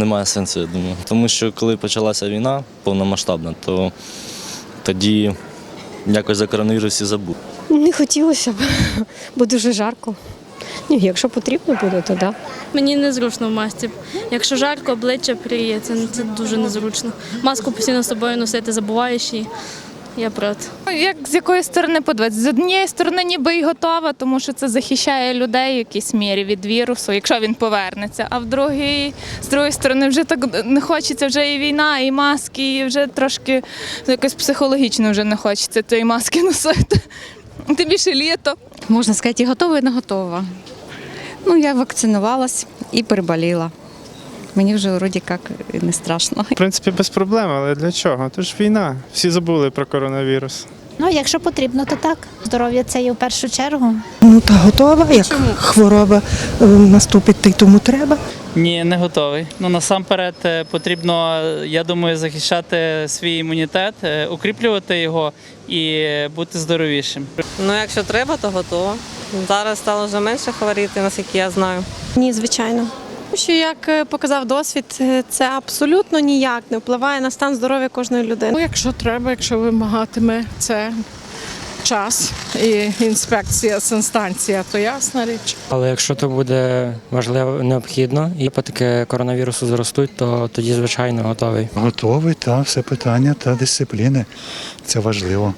Немає сенсу, я думаю. Тому що коли почалася війна повномасштабна, то тоді якось за коронавірус і забув. Не хотілося б, бо дуже жарко. Ні, якщо потрібно буде, то да. Мені незручно в масці. Якщо жарко, обличчя пріє, це, це дуже незручно. Маску постійно з собою носити забуваєш і я проти. Ну, Як з якої сторони подивитися? З однієї сторони ніби і готова, тому що це захищає людей в якійсь мірі від вірусу, якщо він повернеться. А в другій, з другої сторони, вже так не хочеться, вже і війна, і маски, і вже трошки якось психологічно вже не хочеться тієї маски носити. Тим більше літо. Можна сказати, і готова, і не готова. Ну, я вакцинувалась і переболіла. Мені вже вроді як не страшно. В принципі, без проблем, але для чого? Це ж війна. Всі забули про коронавірус. Ну, якщо потрібно, то так. Здоров'я це є в першу чергу. Ну та готова, як хвороба е, наступить, то й тому треба. Ні, не готовий. Ну насамперед е, потрібно, е, я думаю, захищати свій імунітет, укріплювати його і бути здоровішим. Ну, якщо треба, то готово. Зараз стало вже менше хворіти, наскільки я знаю. Ні, звичайно. Що як е, показав досвід, е, це абсолютно ніяк не впливає на стан здоров'я кожної людини. Ну, якщо треба, якщо вимагатиме це час і інспекція, санстанція, то ясна річ. Але якщо це буде важливо необхідно і випадки коронавірусу зростуть, то тоді звичайно готовий. Готовий, та все питання та дисципліни. Це важливо.